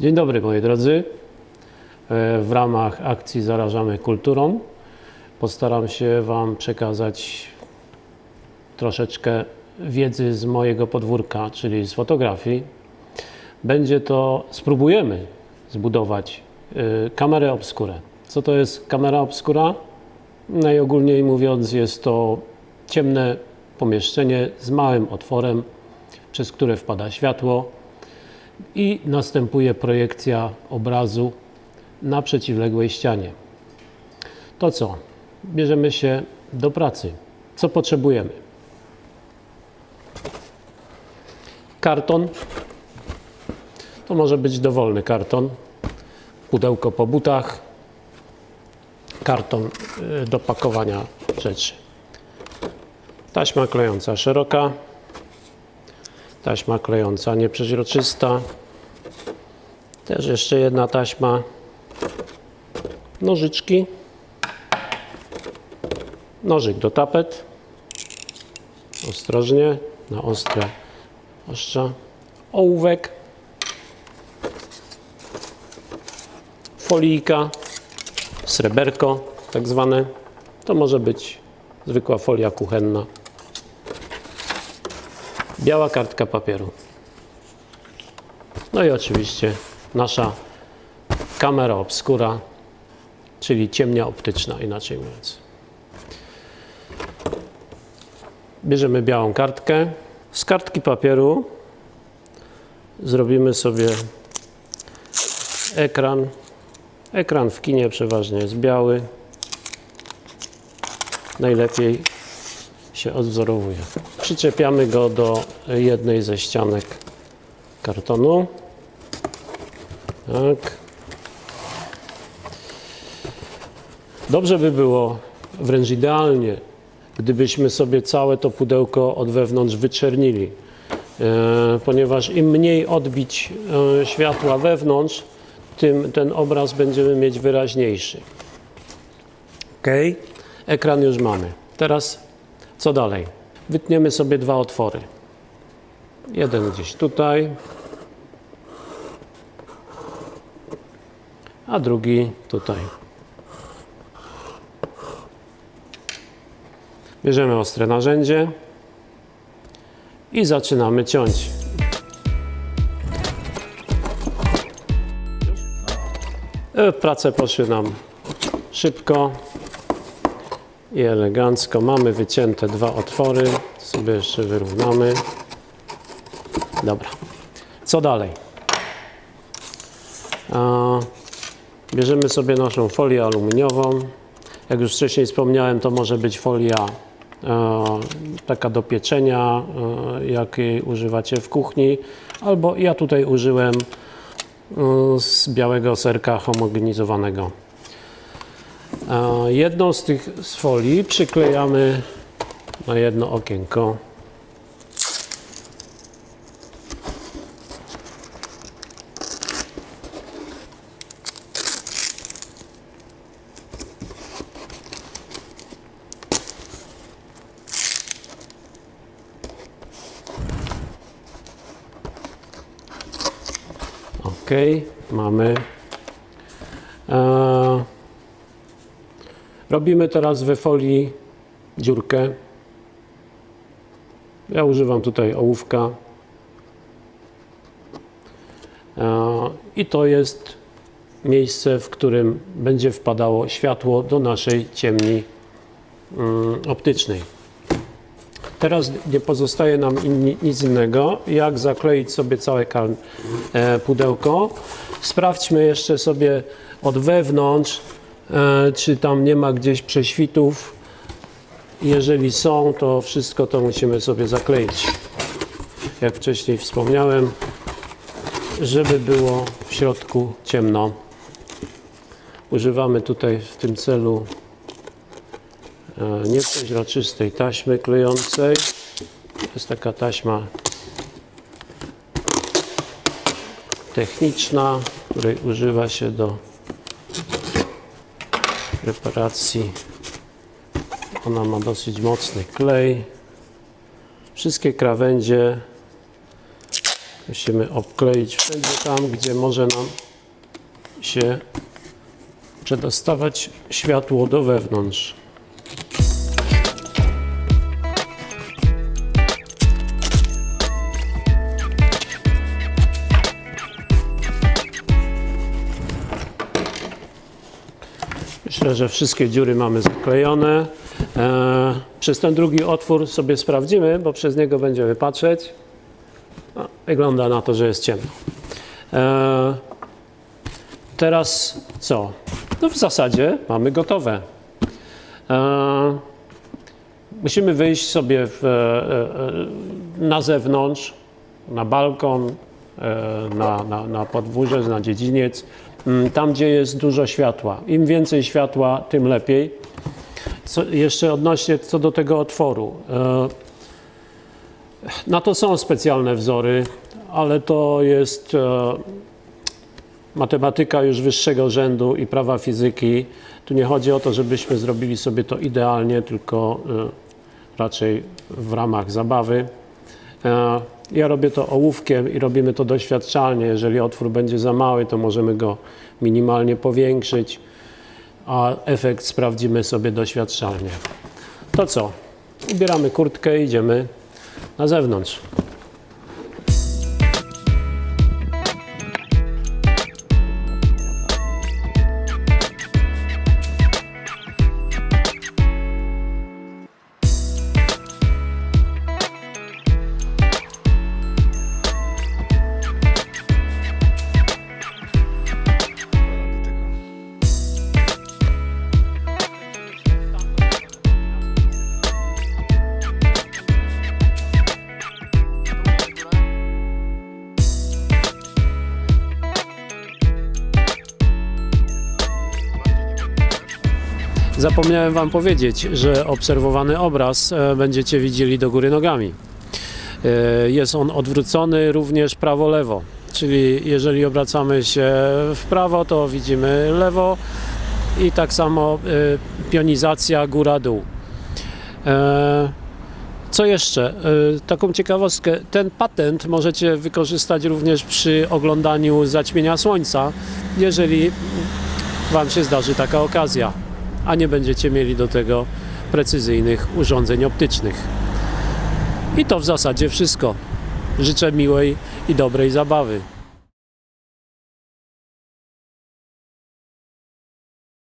Dzień dobry moi drodzy. E, W ramach akcji Zarażamy Kulturą postaram się Wam przekazać troszeczkę wiedzy z mojego podwórka, czyli z fotografii. Będzie to, spróbujemy zbudować e, kamerę obskurę. Co to jest kamera obskura? Najogólniej mówiąc, jest to ciemne pomieszczenie z małym otworem, przez które wpada światło i następuje projekcja obrazu na przeciwległej ścianie. To co? Bierzemy się do pracy. Co potrzebujemy? Karton. To może być dowolny karton. Pudełko po butach. Karton y, do pakowania rzeczy. Taśma klejąca szeroka. Taśma klejąca nieprzeźroczysta. Też jeszcze jedna taśma. Nożyczki. Nożyk do tapet. Ostrożnie, na ostre ostrza. Ołówek. Folijka. Sreberko tak zwane. To może być zwykła folia kuchenna. Biała kartka papieru. No i oczywiście nasza kamera obskura, czyli ciemnia optyczna, inaczej mówiąc. Bierzemy białą kartkę. Z kartki papieru zrobimy sobie ekran. Ekran w kinie przeważnie jest biały. Najlepiej się odwzorowuje. Przyczepiamy go do jednej ze ścianek kartonu. Tak. Dobrze by było, wręcz idealnie, gdybyśmy sobie całe to pudełko od wewnątrz wyczernili, e, ponieważ im mniej odbić e, światła wewnątrz, tym ten obraz będziemy mieć wyraźniejszy. Ok, ekran już mamy. Teraz co dalej? Wytniemy sobie dwa otwory. Jeden gdzieś tutaj, a drugi tutaj. Bierzemy ostre narzędzie i zaczynamy ciąć. Prace poszły nam szybko i elegancko. Mamy wycięte dwa otwory. Sobie jeszcze wyrównamy. Dobra. Co dalej? Bierzemy sobie naszą folię aluminiową. Jak już wcześniej wspomniałem, to może być folia e, taka do pieczenia, e, jakiej używacie w kuchni, albo ja tutaj użyłem e, z białego serka homogenizowanego. Jedną z tych z folii przyklejamy na jedno okienko. Mamy. E, robimy teraz we folii dziurkę. Ja używam tutaj ołówka. E, I to jest miejsce, w którym będzie wpadało światło do naszej ciemni mm, optycznej. Teraz nie pozostaje nam inni, nic innego, jak zakleić sobie całe kal- e, pudełko. Sprawdźmy jeszcze sobie od wewnątrz, e, czy tam nie ma gdzieś prześwitów. Jeżeli są, to wszystko to musimy sobie zakleić. Jak wcześniej wspomniałem, żeby było w środku ciemno. Używamy tutaj w tym celu nieprzeźroczystej taśmy klejącej. To jest taka taśma techniczna, której używa się do preparacji. Ona ma dosyć mocny klej. Wszystkie krawędzie Musimy obkleić wszędzie tam, gdzie może nam się przedostawać światło do wewnątrz. Myślę, że wszystkie dziury mamy zaklejone. E, przez ten drugi otwór sobie sprawdzimy, bo przez niego będziemy patrzeć. Wygląda na to, że jest ciemno. E, teraz co? No w zasadzie mamy gotowe. E, musimy wyjść sobie w, na zewnątrz, na balkon, na, na, na podwórze, na dziedziniec, tam gdzie jest dużo światła. Im więcej światła, tym lepiej. Co, jeszcze odnośnie co do tego otworu. E, na to są specjalne wzory, ale to jest e, matematyka już wyższego rzędu i prawa fizyki. Tu nie chodzi o to, żebyśmy zrobili sobie to idealnie, tylko e, raczej w ramach zabawy. Ja robię to ołówkiem i robimy to doświadczalnie. Jeżeli otwór będzie za mały, to możemy go minimalnie powiększyć, a efekt sprawdzimy sobie doświadczalnie. To co? Ubieramy kurtkę i idziemy na zewnątrz. Zapomniałem Wam powiedzieć, że obserwowany obraz e, będziecie widzieli do góry nogami. E, Jest on odwrócony również prawo-lewo, czyli jeżeli obracamy się w prawo, to widzimy lewo i tak samo e, pionizacja góra-dół. Co jeszcze? Taką ciekawostkę, ten patent możecie wykorzystać również przy oglądaniu zaćmienia słońca, jeżeli Wam się zdarzy taka okazja, a nie będziecie mieli do tego precyzyjnych urządzeń optycznych. I to w zasadzie wszystko. Życzę miłej i dobrej zabawy.